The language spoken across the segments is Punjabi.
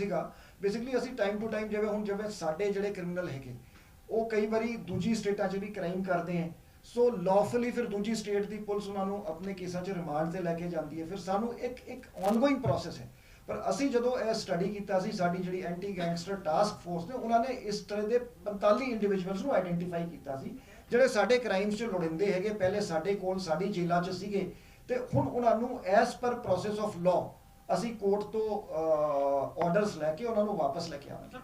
ਸੀਗਾ। ਬੇਸਿਕਲੀ ਅਸੀਂ ਟਾਈਮ ਟੂ ਟਾਈਮ ਜਿਵੇਂ ਹੁਣ ਜਿਵੇਂ ਸਾਡੇ ਜਿਹੜੇ ਕ੍ਰਿਮੀਨਲ ਹੈਗੇ, ਉਹ ਕਈ ਵਾਰੀ ਦੂਜੀ ਸਟੇਟਾਂ 'ਚ ਵੀ ਕ੍ਰਾਈਮ ਕਰਦੇ ਹੈ ਸੋ ਲੌਫੁਲੀ ਫਿਰ ਦੂਜੀ ਸਟੇਟ ਦੀ ਪੁਲਿਸ ਉਹਨਾਂ ਨੂੰ ਆਪਣੇ ਕੇਸਾਂ 'ਚ ਰਿਮਾਂਡ ਤੇ ਲੈ ਕੇ ਜਾਂਦੀ ਹੈ। ਫਿਰ ਸਾਨੂੰ ਇੱਕ ਇੱਕ ਆਨਗੋਇੰਗ ਪ੍ਰੋਸੈਸ ਹੈ। ਪਰ ਅਸੀਂ ਜਦੋਂ ਇਹ ਸਟੱਡੀ ਕੀਤਾ ਸੀ, ਸਾਡੀ ਜਿਹੜੀ ਐਂਟੀ ਗੈਂਗਸਟਰ ਟਾਸਕ ਫੋਰਸ ਨੇ, ਉਹਨਾਂ ਨੇ ਇਸ ਤਰ੍ਹਾਂ ਦੇ 45 ਇੰਡੀਵਿਜੂਅਲਸ ਨੂੰ ਆਇਡੈਂਟੀਫਾਈ ਕੀਤਾ ਸੀ, ਜਿਹੜੇ ਸਾਡੇ ਕ੍ਰਾਈਮਸ 'ਚ ਲੋੜਿੰਦੇ ਹੈਗੇ। ਪਹਿਲੇ ਸਾਡੇ ਕੋਲ ਸਾਡੀ ਜੇਲ੍ਹਾਂ 'ਚ ਸੀਗੇ। ਤੇ ਹੁਣ ਉਹਨਾਂ ਨੂੰ as per process of law ਅਸੀਂ ਕੋਰਟ ਤੋਂ ਆਰਡਰਸ ਲੈ ਕੇ ਉਹਨਾਂ ਨੂੰ ਵਾਪਸ ਲੈ ਕੇ ਆਵਾਂਗੇ।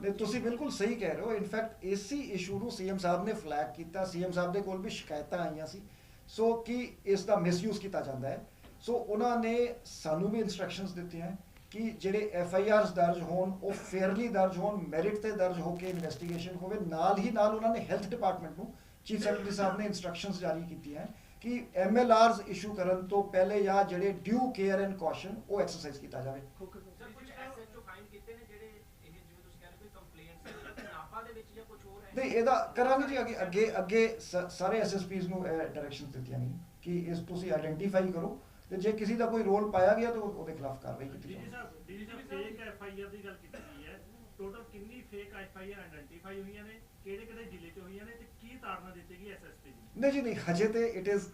ਨਹੀਂ ਤੁਸੀਂ ਬਿਲਕੁਲ ਸਹੀ ਕਹਿ ਰਹੇ ਹੋ। ਇਨਫੈਕਟ ਏਸੀ ਇਸ਼ੂ ਨੂੰ ਸੀਐਮ ਸਾਹਿਬ ਨੇ ਫਲੈਗ ਕੀਤਾ। ਸੀਐਮ ਸਾਹਿਬ ਦੇ ਕੋਲ ਵੀ ਸ਼ਿਕਾਇਤਾਂ ਆਈਆਂ ਸੀ। ਸੋ ਕਿ ਇਸ ਦਾ ਮਿਸਯੂਜ਼ ਕੀਤਾ ਜਾਂਦਾ ਹੈ। ਸੋ ਉਹਨਾਂ ਨੇ ਸਾਨੂੰ ਵੀ ਇਨਸਟਰਕਸ਼ਨਸ ਦਿੱਤੀਆਂ ਕਿ ਜਿਹੜੇ ਐਫ ਆਈ ਆਰਸ ਦਰਜ ਹੋਣ ਉਹ ਫੇਅਰਲੀ ਦਰਜ ਹੋਣ ਮੈਰਿਟ ਤੇ ਦਰਜ ਹੋ ਕੇ ਇਨਵੈਸਟੀਗੇਸ਼ਨ ਹੋਵੇ। ਨਾਲ ਹੀ ਨਾਲ ਉਹਨਾਂ ਨੇ ਹੈਲਥ ਡਿਪਾਰਟਮੈਂਟ ਨੂੰ ਚੀਫ ਸੈਕਟਰੀ ਸਾਹਿਬ ਨੇ ਇਨਸਟਰਕਸ਼ਨਸ ਜਾਰੀ ਕੀਤੀਆਂ ਕਿ ਐਮ ਐਲ ਆਰਸ ਇਸ਼ੂ ਕਰਨ ਤੋਂ ਪਹਿਲੇ ਜਾਂ ਜਿਹੜੇ ਡਿਊ ਕੇਅਰ ਐਂਡ ਕੌਸ਼ਨ ਉਹ ਐਕਸਰਸਾਈਜ਼ ਕੀਤਾ ਜਾਵੇ। ਸਰ ਕੁਝ ਐਸਐਚਓ ਫਾਈਨ ਕੀਤੇ ਨੇ ਜਿਹੜੇ ਇਹ ਜਿਵੇਂ ਤੁਸੀਂ ਕਹਿੰਦੇ ਕੋਈ ਕੰਪਲੇਂਟਸ ਨਾਪਾ ਦੇ ਵਿੱਚ ਜਾਂ ਕੁਝ ਹੋਰ ਹੈ ਨਹੀਂ ਇਹਦਾ ਕਰਾਂਗੇ ਜੀ ਅੱਗੇ ਅੱਗੇ ਅੱਗੇ ਸਾਰੇ ਐਸਐਸਪੀਸ ਨੂੰ ਇਹ ਡਾਇਰੈਕਸ਼ਨ ਦਿੱਤੀਆਂ ਨੇ ਕਿ ਇਸ ਤੁਸੀਂ ਆਇਡੈਂਟੀਫਾਈ ਕਰੋ ਤੇ ਜੇ ਕਿਸੇ ਦਾ ਕੋਈ ਰੋਲ ਪਾਇਆ ਗਿਆ ਤਾਂ ਉਹਦੇ ਖਿਲਾਫ ਕਾਰਵਾਈ ਕੀਤੀ ਜਾਵੇ ਸਾਹਿਬ ਡੀਜੀ ਸਾਹਿਬ ਫੇਕ ਐਫ ਆਈ ਆਰ ਦੀ ਗੱਲ ਕੀਤੀ ਗਈ ਹੈ। ਟੋਟਲ ਕਿੰਨੀ fake F I R identify ਹੋਈਆਂ ਨੇ ਕਿਹੜੇ ਕਿਹੜੇ ਜ਼ਿਲ੍ਹੇ 'ਚ ਹੋਈਆਂ ਨੇ ਤੇ ਕੀ ਤਾੜਨਾ ਦਿੱਤੀ ਗਈ ਐਸਐਸਪੀ ਨੂੰ ਨਹੀਂ ਜੀ ਨਹੀਂ ਹਜੇ ਤੇ ਇਟ ਇਜ਼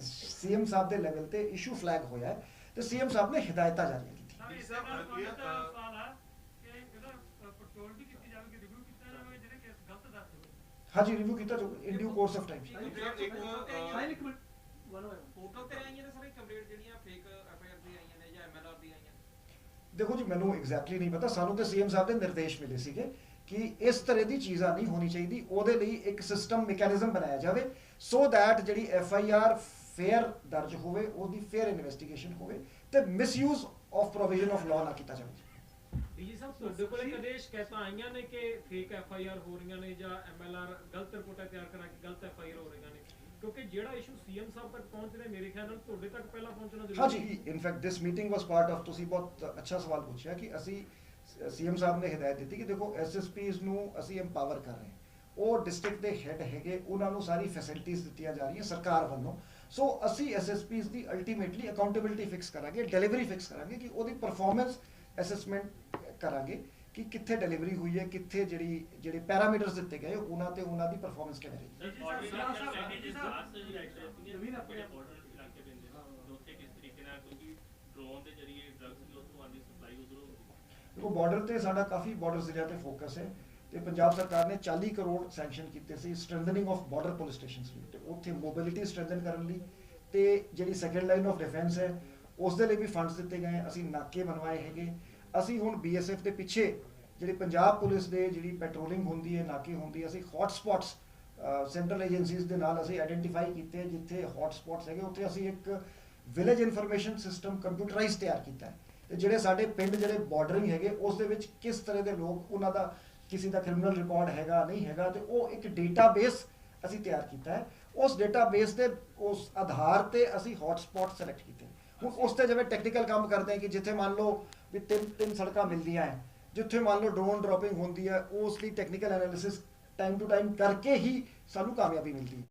ਸੀਐਮ ਸਾਹਿਬ ਦੇ ਲੈਵਲ ਤੇ ਇਸ਼ੂ ਫਲੈਗ ਹੋਇਆ ਹੈ ਤੇ ਸੀਐਮ ਸਾਹਿਬ ਨੇ ਹਦਾਇਤਾਂ ਜਾਰੀ ਕੀਤੀਆਂ। ਸਰ ਇਸ ਦਾ ਸਵਾਲ ਹੈ ਕਿ ਇਹਦਾ ਪੈਟਰੋਲ ਵੀ ਕੀਤੀ ਜਾਵੇ ਕਿ ਰਿਵਿਊ ਕੀਤਾ ਜਾਵੇ ਜਿਹੜੇ ਕੇਸ ਗਲਤ ਹੋਏ ਹਾਂਜੀ ਰਿਵਿਊ ਕੀਤਾ ਜੋ in due course of time file ਇੱਕ ਮਿੰਟ ਫੋਟੋ ਤੇ ਆਈਆਂ ਨੇ ਸਾਰੇ ਕੰਪਲੀਟ ਜਿਹੜੀਆਂ ਫੇਕ ਐਫਆਈਆਰ ਦੀ ਆਈਆਂ ਨੇ ਜਾਂ ਐਮਐਲਆਰ ਦੀ ਆਈਆਂ ਨੇ ਦੇਖੋ ਜੀ, ਮੈਨੂੰ ਐਗਜ਼ੈਕਟਲੀ ਨਹੀਂ ਪਤਾ। ਸਾਨੂੰ ਤੇ ਸੀਐਮ ਸਾਹਿਬ ਦੇ ਨਿਰਦੇਸ਼ ਮਿਲੇ ਸੀਗੇ ਕਿ ਇਸ ਤਰ੍ਹਾਂ ਦੀ ਚੀਜ਼ਾਂ ਨਹੀਂ ਹੋਣੀ ਚਾਹੀਦੀ। ਉਹਦੇ ਲਈ ਇੱਕ ਸਿਸਟਮ ਮੈਕੈਨਿਜ਼ਮ ਬਣਾਇਆ ਜਾਵੇ ਸੋ ਥੈਟ ਜਿਹੜੀ ਐਫ ਆਈ ਆਰ ਫੇਅਰ ਦਰਜ ਹੋਵੇ, ਉਹਦੀ ਫੇਅਰ ਇਨਵੈਸਟੀਗੇਸ਼ਨ ਹੋਵੇ ਤੇ misuse of provision of law ਨਾ ਕੀਤਾ ਜਾਵੇ। ਡੀਜੀ ਸਾਹਿਬ, ਤੁਹਾਡੇ ਕੋਲੇ ਕਦੇ ਸ਼ਿਕਾਇਤਾਂ ਆਈਆਂ ਨੇ ਕਿ ਫੇਕ ਐਫ ਆਈ ਆਰ ਹੋ ਰਹੀਆਂ ਨੇ ਜਾਂ ਐਮ ਐਲ ਆਰ ਗਲਤ ਰਿਪੋਰਟਾਂ ਤਿਆਰ ਕਰਾ ਕੇ ਗਲਤ ਐਫ ਆਈ ਆਰ ਹੋ ਰਹੀਆਂ ਨੇ? ਕਿਉਂਕਿ ਜਿਹੜਾ ਇਸ਼ੂ ਸੀਐਮ ਸਾਹਿਬ ਤੱਕ ਪਹੁੰਚ ਰਿਹਾ ਮੇਰੇ ਖਿਆਲ ਨਾਲ ਤੁਹਾਡੇ ਤੱਕ ਪਹਿਲਾਂ ਪਹੁੰਚਣਾ ਜ਼ਰੂਰੀ ਹਾਂਜੀ in fact this meeting was part of ਤੁਸੀਂ ਬਹੁਤ ਅੱਛਾ ਸਵਾਲ ਪੁੱਛਿਆ ਕਿ ਅਸੀਂ ਸੀਐਮ ਸਾਹਿਬ ਨੇ ਹਦਾਇਤ ਦਿੱਤੀ ਕਿ ਦੇਖੋ ਐਸਐਸਪੀਸ ਨੂੰ ਅਸੀਂ ਐਮਪਾਵਰ ਕਰ ਰਹੇ ਹਾਂ। ਉਹ ਡਿਸਟ੍ਰਿਕਟ ਦੇ ਹੈੱਡ ਹੈਗੇ ਉਹਨਾਂ ਨੂੰ ਸਾਰੀ ਫੈਸਿਲਿਟੀਆਂ ਦਿੱਤੀਆਂ ਜਾ ਰਹੀਆਂ ਸਰਕਾਰ ਵੱਲੋਂ। ਸੋ ਅਸੀਂ ਐਸਐਸਪੀਸ ਦੀ ਅਲਟੀਮੇਟਲੀ ਅਕਾਊਂਟੇਬਿਲਟੀ ਫਿਕਸ ਕਰਾਂਗੇ ਡਿਲੀਵਰੀ ਫਿਕਸ ਕਰਾਂਗੇ ਕਿ ਉਹਦੀ ਪਰਫਾਰਮੈਂਸ ਅਸੈਸਮੈਂਟ ਕਰਾਂਗੇ। ਕਿ ਕਿੱਥੇ ਡਿਲੀਵਰੀ ਹੋਈ ਹੈ ਕਿੱਥੇ ਜਿਹੜੀ ਜਿਹੜੇ ਪੈਰਾਮੀਟਰਸ ਦਿੱਤੇ ਗਏ ਉਹਨਾਂ ਤੇ ਉਹਨਾਂ ਦੀ ਪਰਫਾਰਮੈਂਸ ਕਿਵੇਂ ਰਹੀ? ਦੇਖੋ ਬਾਰਡਰ ਤੇ ਸਾਡਾ ਕਾਫੀ ਬਾਰਡਰ ਜ਼ਿਲ੍ਹਿਆਂ ਤੇ ਫੋਕਸ ਹੈ ਤੇ ਪੰਜਾਬ ਸਰਕਾਰ ਨੇ 40 ਕਰੋੜ ਸੈਂਕਸ਼ਨ ਕੀਤੇ ਸੀ strengthening of border police stations ਲਈ ਤੇ ਉੱਥੇ ਮੋਬਿਲਿਟੀ ਸਟਰੈਂਥਨ ਕਰਨ ਲਈ ਤੇ ਜਿਹੜੀ ਸੈਕੰਡ ਲਾਈਨ ਆਫ ਡਿਫੈਂਸ ਹੈ ਉਸ ਦੇ ਲਈ ਵੀ ਫੰਡਸ ਦਿੱਤੇ ਗਏ ਅਸੀਂ ਨਾਕੇ ਬਣਵਾਏ ਹੈਗੇ। ਅਸੀਂ ਹੁਣ ਬੀਐਸਐਫ ਦੇ ਪਿੱਛੇ ਜਿਹੜੀ ਪੰਜਾਬ ਪੁਲਿਸ ਦੇ ਜਿਹੜੀ ਪੈਟਰੋਲਿੰਗ ਹੁੰਦੀ ਹੈ, ਨਾਕੇ ਹੁੰਦੀ ਹੈ, ਅਸੀਂ ਹੌਟ ਸਪੌਟਸ ਸੈਂਟਰਲ ਏਜੰਸੀਜ਼ ਦੇ ਨਾਲ ਅਸੀਂ ਆਇਡੈਂਟੀਫਾਈ ਕੀਤੇ ਜਿੱਥੇ ਹੌਟ ਸਪੌਟਸ ਹੈਗੇ, ਉੱਥੇ ਅਸੀਂ ਇੱਕ ਵਿਲੇਜ ਇਨਫੋਰਮੇਸ਼ਨ ਸਿਸਟਮ ਕੰਪਿਊਟਰਾਈਜ਼ ਤਿਆਰ ਕੀਤਾ ਹੈ। ਤੇ ਜਿਹੜੇ ਸਾਡੇ ਪਿੰਡ ਜਿਹੜੇ ਬਾਰਡਰਿੰਗ ਹੈਗੇ, ਉਸ ਦੇ ਵਿੱਚ ਕਿਸ ਤਰ੍ਹਾਂ ਦੇ ਲੋਕ, ਉਹਨਾਂ ਦਾ ਕਿਸੇ ਦਾ ਕ੍ਰਿਮੀਨਲ ਰਿਕਾਰਡ ਹੈਗਾ, ਨਹੀਂ ਹੈਗਾ, ਤੇ ਉਹ ਇੱਕ ਡੇਟਾਬੇਸ ਅਸੀਂ ਤਿਆਰ ਕੀਤਾ ਹੈ। ਉਸ ਡੇਟਾਬੇਸ ਦੇ ਉਸ ਆਧਾਰ ਤੇ ਅਸੀਂ ਹੌਟ ਸਿਲੈਕਟ ਕੀਤੇ। ਹੁਣ ਉਸ ਤੇ ਜਿਵੇਂ ਟੈਕਨੀਕਲ ਕੰਮ ਕਰਦੇ ਹਾਂ ਕਿ ਜਿੱਥੇ ਮੰਨ ਲਓ ਵੀ ਤਿੰਨ ਤਿੰਨ ਸੜਕਾਂ ਮਿਲਦੀਆਂ ਹੈ ਜਿੱਥੇ ਮੰਨ ਲਓ ਡਰੋਨ ਡ੍ਰੌਪਿੰਗ ਹੁੰਦੀ ਹੈ ਉਸ ਲਈ technical analysis time to time ਕਰਕੇ ਹੀ ਸਾਨੂੰ ਕਾਮਯਾਬੀ ਮਿਲਦੀ ਹੈ